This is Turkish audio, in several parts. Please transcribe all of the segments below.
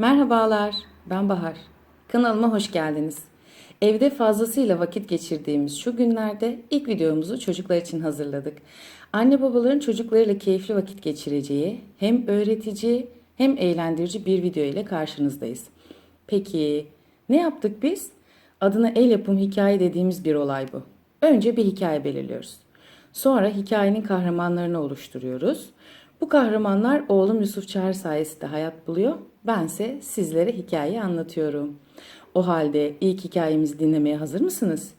Merhabalar, ben Bahar. Kanalıma hoş geldiniz. Evde fazlasıyla vakit geçirdiğimiz şu günlerde ilk videomuzu çocuklar için hazırladık. Anne babaların çocuklarıyla keyifli vakit geçireceği, hem öğretici hem eğlendirici bir video ile karşınızdayız. Peki ne yaptık biz? Adına el yapım hikaye dediğimiz bir olay bu. Önce bir hikaye belirliyoruz. Sonra hikayenin kahramanlarını oluşturuyoruz. Bu kahramanlar oğlum Yusuf Çağrı sayesinde hayat buluyor. Bense sizlere hikayeyi anlatıyorum. O halde ilk hikayemizi dinlemeye hazır mısınız?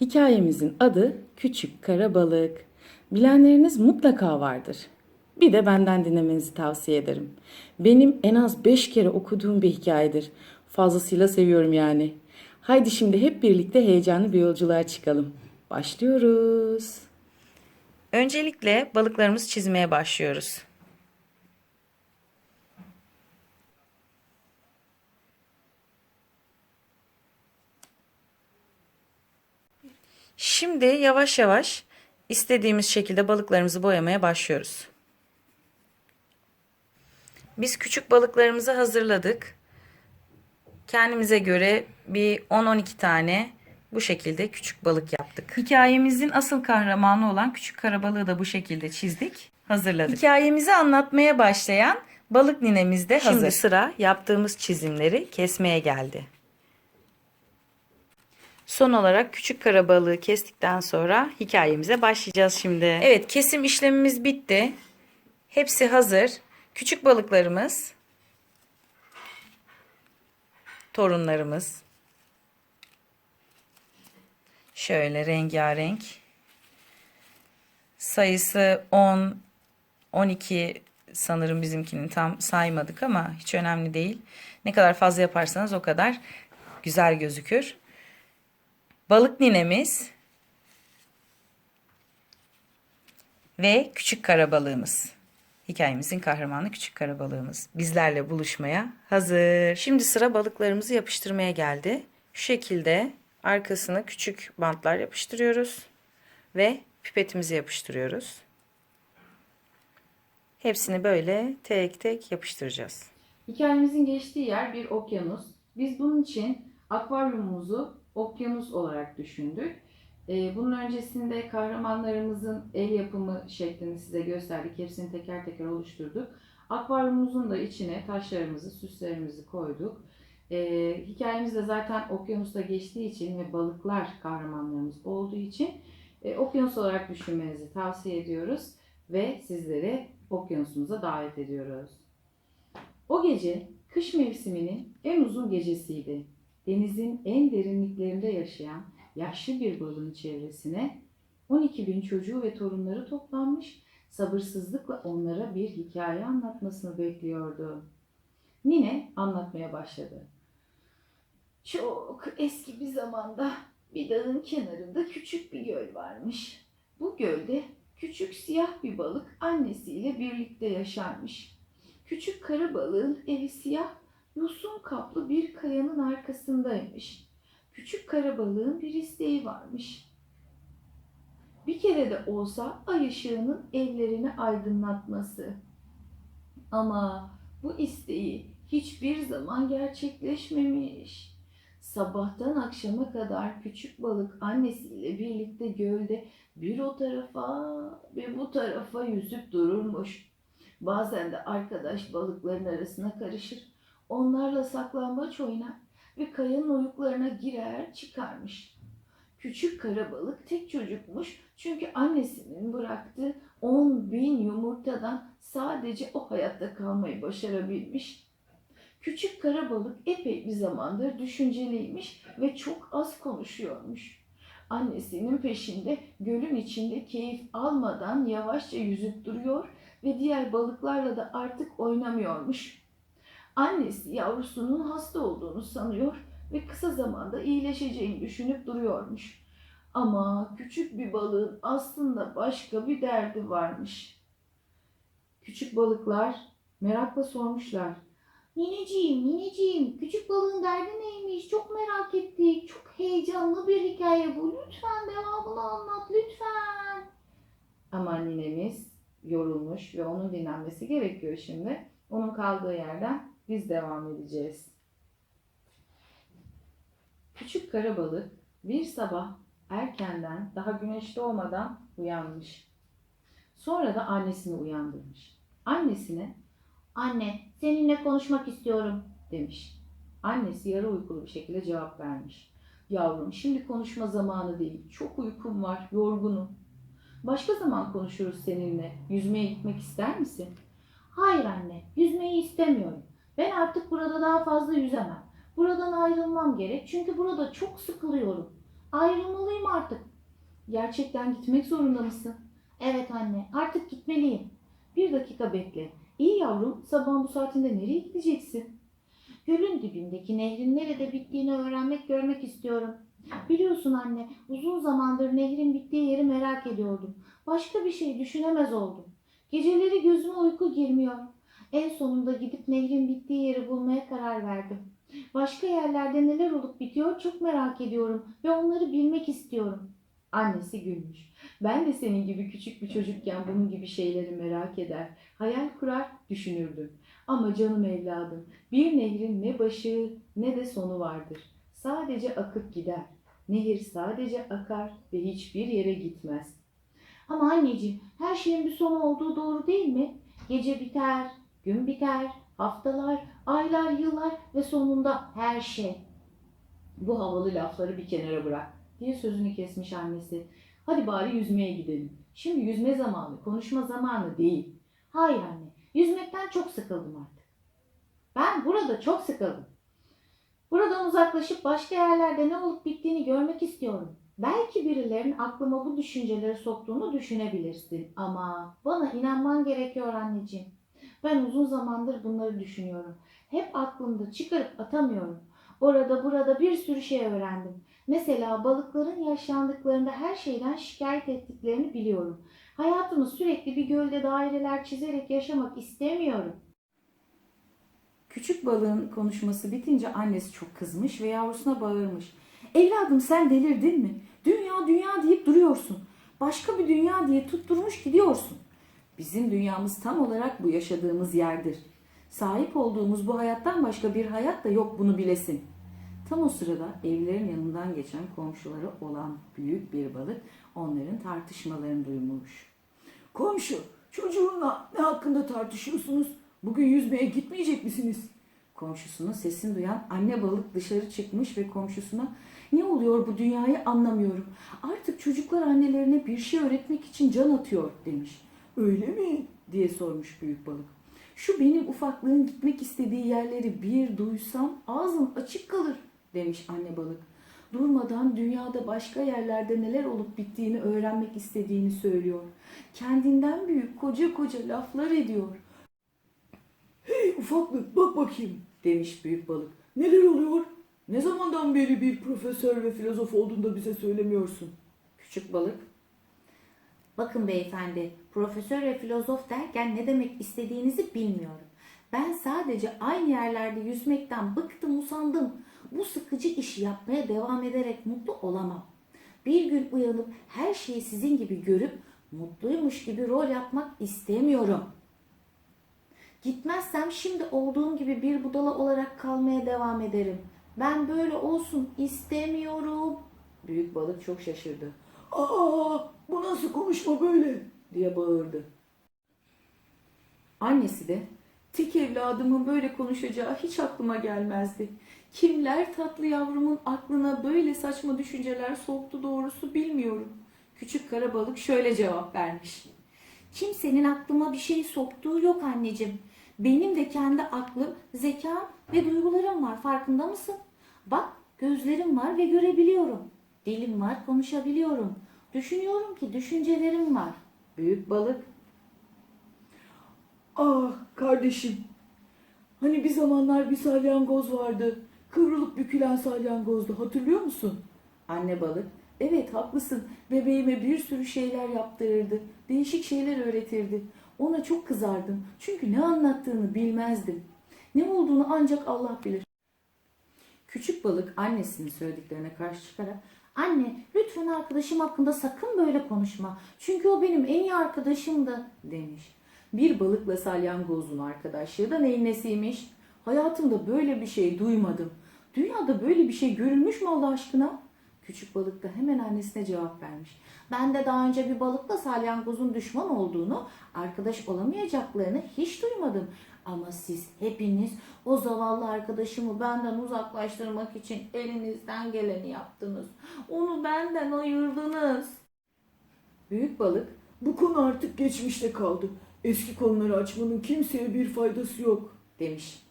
Hikayemizin adı Küçük Kara Balık. Bilenleriniz mutlaka vardır. Bir de benden dinlemenizi tavsiye ederim. Benim en az 5 kere okuduğum bir hikayedir. Fazlasıyla seviyorum yani. Haydi şimdi hep birlikte heyecanlı bir yolculuğa çıkalım. Başlıyoruz. Öncelikle balıklarımızı çizmeye başlıyoruz. Şimdi yavaş yavaş istediğimiz şekilde balıklarımızı boyamaya başlıyoruz. Biz küçük balıklarımızı hazırladık. Kendimize göre bir 10-12 tane bu şekilde küçük balık yaptık. Hikayemizin asıl kahramanı olan küçük karabalığı da bu şekilde çizdik, hazırladık. Hikayemizi anlatmaya başlayan balık ninemiz de hazır. Şimdi sıra yaptığımız çizimleri kesmeye geldi. Son olarak küçük karabalığı kestikten sonra hikayemize başlayacağız şimdi. Evet kesim işlemimiz bitti. Hepsi hazır. Küçük balıklarımız, torunlarımız, şöyle rengarenk, sayısı 10, 12 sanırım bizimkinin tam saymadık ama hiç önemli değil. Ne kadar fazla yaparsanız o kadar güzel gözükür. Balık ninemiz ve küçük karabalığımız. Hikayemizin kahramanı küçük karabalığımız. Bizlerle buluşmaya hazır. Şimdi sıra balıklarımızı yapıştırmaya geldi. Şu şekilde arkasına küçük bantlar yapıştırıyoruz ve pipetimizi yapıştırıyoruz. Hepsini böyle tek tek yapıştıracağız. Hikayemizin geçtiği yer bir okyanus. Biz bunun için akvaryumumuzu okyanus olarak düşündük. Ee, Bunun öncesinde kahramanlarımızın el yapımı şeklini size gösterdik. Hepsini teker teker oluşturduk. Akvaryumumuzun da içine taşlarımızı, süslerimizi koyduk. Ee, hikayemiz de zaten okyanusta geçtiği için ve balıklar kahramanlarımız olduğu için e, okyanus olarak düşünmenizi tavsiye ediyoruz ve sizleri okyanusumuza davet ediyoruz. O gece kış mevsiminin en uzun gecesiydi. Denizin en derinliklerinde yaşayan yaşlı bir balığın çevresine 12 bin çocuğu ve torunları toplanmış, sabırsızlıkla onlara bir hikaye anlatmasını bekliyordu. Nine anlatmaya başladı. Çok eski bir zamanda bir dağın kenarında küçük bir göl varmış. Bu gölde küçük siyah bir balık annesiyle birlikte yaşarmış. Küçük kara balığın evi siyah, yosun kaplı bir kayanın arkasındaymış. Küçük kara balığın bir isteği varmış. Bir kere de olsa ay ışığının evlerini aydınlatması. Ama bu isteği hiçbir zaman gerçekleşmemiş. Sabahtan akşama kadar küçük balık annesiyle birlikte gölde bir o tarafa ve bu tarafa yüzüp dururmuş. Bazen de arkadaş balıkların arasına karışır. Onlarla saklambaç oynar ve kayanın oyuklarına girer çıkarmış. Küçük kara balık tek çocukmuş çünkü annesinin bıraktığı 10 bin yumurtadan sadece o hayatta kalmayı başarabilmiş. Küçük kara balık epey bir zamandır düşünceliymiş ve çok az konuşuyormuş. Annesinin peşinde gölün içinde keyif almadan yavaşça yüzüp duruyor ve diğer balıklarla da artık oynamıyormuş. Annesi yavrusunun hasta olduğunu sanıyor ve kısa zamanda iyileşeceğini düşünüp duruyormuş. Ama küçük bir balığın aslında başka bir derdi varmış. Küçük balıklar merakla sormuşlar. Nineciğim, nineciğim, küçük balığın derdi neymiş? Çok merak ettik. Çok heyecanlı bir hikaye bu. Lütfen devamını anlat, lütfen. Ama ninemiz yorulmuş ve onun dinlenmesi gerekiyor şimdi. Onun kaldığı yerden biz devam edeceğiz. Küçük kara balık bir sabah erkenden daha güneş doğmadan uyanmış. Sonra da annesini uyandırmış. Annesine Anne, seninle konuşmak istiyorum. demiş. Annesi yarı uykulu bir şekilde cevap vermiş. Yavrum şimdi konuşma zamanı değil. Çok uykum var, yorgunum. Başka zaman konuşuruz seninle. Yüzmeye gitmek ister misin? Hayır anne, yüzmeyi istemiyorum. Ben artık burada daha fazla yüzemem. Buradan ayrılmam gerek çünkü burada çok sıkılıyorum. Ayrılmalıyım artık. Gerçekten gitmek zorunda mısın? Evet anne, artık gitmeliyim. Bir dakika bekle. İyi yavrum, sabahın bu saatinde nereye gideceksin? Gölün dibindeki nehrin nerede bittiğini öğrenmek, görmek istiyorum. Biliyorsun anne, uzun zamandır nehrin bittiği yeri merak ediyordum. Başka bir şey düşünemez oldum. Geceleri gözüme uyku girmiyor. En sonunda gidip nehrin bittiği yeri bulmaya karar verdim. Başka yerlerde neler olup bitiyor çok merak ediyorum ve onları bilmek istiyorum. Annesi gülmüş. Ben de senin gibi küçük bir çocukken bunun gibi şeyleri merak eder, hayal kurar, düşünürdüm. Ama canım evladım, bir nehrin ne başı ne de sonu vardır. Sadece akıp gider. Nehir sadece akar ve hiçbir yere gitmez. Ama anneciğim her şeyin bir sonu olduğu doğru değil mi? Gece biter, gün biter, haftalar, aylar, yıllar ve sonunda her şey. Bu havalı lafları bir kenara bırak diye sözünü kesmiş annesi. Hadi bari yüzmeye gidelim. Şimdi yüzme zamanı, konuşma zamanı değil. Hayır anne, yüzmekten çok sıkıldım artık. Ben burada çok sıkıldım. Buradan uzaklaşıp başka yerlerde ne olup bittiğini görmek istiyorum. Belki birilerinin aklıma bu düşünceleri soktuğunu düşünebilirsin ama bana inanman gerekiyor anneciğim. Ben uzun zamandır bunları düşünüyorum. Hep aklımda çıkarıp atamıyorum. Orada burada bir sürü şey öğrendim. Mesela balıkların yaşlandıklarında her şeyden şikayet ettiklerini biliyorum. Hayatımı sürekli bir gölde daireler çizerek yaşamak istemiyorum. Küçük balığın konuşması bitince annesi çok kızmış ve yavrusuna bağırmış. Evladım sen delirdin mi? Dünya dünya deyip duruyorsun. Başka bir dünya diye tutturmuş gidiyorsun. Bizim dünyamız tam olarak bu yaşadığımız yerdir. Sahip olduğumuz bu hayattan başka bir hayat da yok bunu bilesin. Tam o sırada evlerin yanından geçen komşuları olan büyük bir balık onların tartışmalarını duymuş. Komşu, çocuğunla ne hakkında tartışıyorsunuz? Bugün yüzmeye gitmeyecek misiniz? Komşusunun sesini duyan anne balık dışarı çıkmış ve komşusuna ne oluyor bu dünyayı anlamıyorum. Artık çocuklar annelerine bir şey öğretmek için can atıyor demiş. Öyle mi? diye sormuş büyük balık. Şu benim ufaklığın gitmek istediği yerleri bir duysam ağzım açık kalır demiş anne balık. Durmadan dünyada başka yerlerde neler olup bittiğini öğrenmek istediğini söylüyor. Kendinden büyük koca koca laflar ediyor Hey ufaklık bak bakayım. demiş büyük balık. Neler oluyor? Ne zamandan beri bir profesör ve filozof olduğunu da bize söylemiyorsun? Küçük balık Bakın beyefendi, profesör ve filozof derken ne demek istediğinizi bilmiyorum. Ben sadece aynı yerlerde yüzmekten bıktım, usandım. Bu sıkıcı işi yapmaya devam ederek mutlu olamam. Bir gün uyanıp her şeyi sizin gibi görüp mutluymuş gibi rol yapmak istemiyorum. Gitmezsem şimdi olduğum gibi bir budala olarak kalmaya devam ederim. Ben böyle olsun istemiyorum. büyük balık çok şaşırdı Aa, bu nasıl konuşma böyle? diye bağırdı. Annesi de tek evladımın böyle konuşacağı hiç aklıma gelmezdi. Kimler tatlı yavrumun aklına böyle saçma düşünceler soktu doğrusu bilmiyorum. Küçük kara balık şöyle cevap vermiş. Kimsenin aklıma bir şey soktuğu yok anneciğim. Benim de kendi aklım, zekam ve duygularım var farkında mısın? Bak gözlerim var ve görebiliyorum. Dilim var konuşabiliyorum. Düşünüyorum ki düşüncelerim var. Büyük balık Ah kardeşim. Hani bir zamanlar bir salyangoz vardı. Kıvrılıp bükülen salyangozdu. Hatırlıyor musun? Anne balık, evet haklısın. Bebeğime bir sürü şeyler yaptırırdı. Değişik şeyler öğretirdi. Ona çok kızardım. Çünkü ne anlattığını bilmezdim. Ne olduğunu ancak Allah bilir. Küçük balık annesinin söylediklerine karşı çıkarak Anne lütfen arkadaşım hakkında sakın böyle konuşma. Çünkü o benim en iyi arkadaşımdı. demiş. Bir balıkla salyangozun arkadaşlığı da neyin nesiymiş? Hayatımda böyle bir şey duymadım. Dünyada böyle bir şey görülmüş mü Allah aşkına? Küçük balık da hemen annesine cevap vermiş. Ben de daha önce bir balıkla salyangozun düşman olduğunu, arkadaş olamayacaklarını hiç duymadım. Ama siz hepiniz o zavallı arkadaşımı benden uzaklaştırmak için elinizden geleni yaptınız. Onu benden ayırdınız. Büyük balık, bu konu artık geçmişte kaldı. Eski konuları açmanın kimseye bir faydası yok. demiş.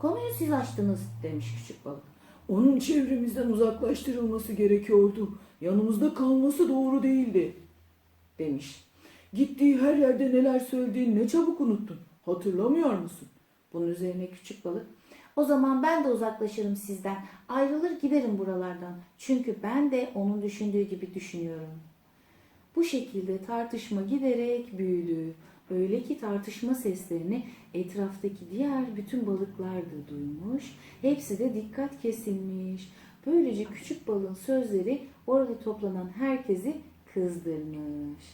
Konuyu siz açtınız demiş küçük balık. Onun çevremizden uzaklaştırılması gerekiyordu. Yanımızda kalması doğru değildi. demiş. Gittiği her yerde neler söylediğini ne çabuk unuttun. Hatırlamıyor musun? Bunun üzerine küçük balık o zaman ben de uzaklaşırım sizden. Ayrılır giderim buralardan. Çünkü ben de onun düşündüğü gibi düşünüyorum. Bu şekilde tartışma giderek büyüdü. Öyle ki tartışma seslerini etraftaki diğer bütün balıklar da duymuş. Hepsi de dikkat kesilmiş. Böylece küçük balığın sözleri orada toplanan herkesi kızdırmış.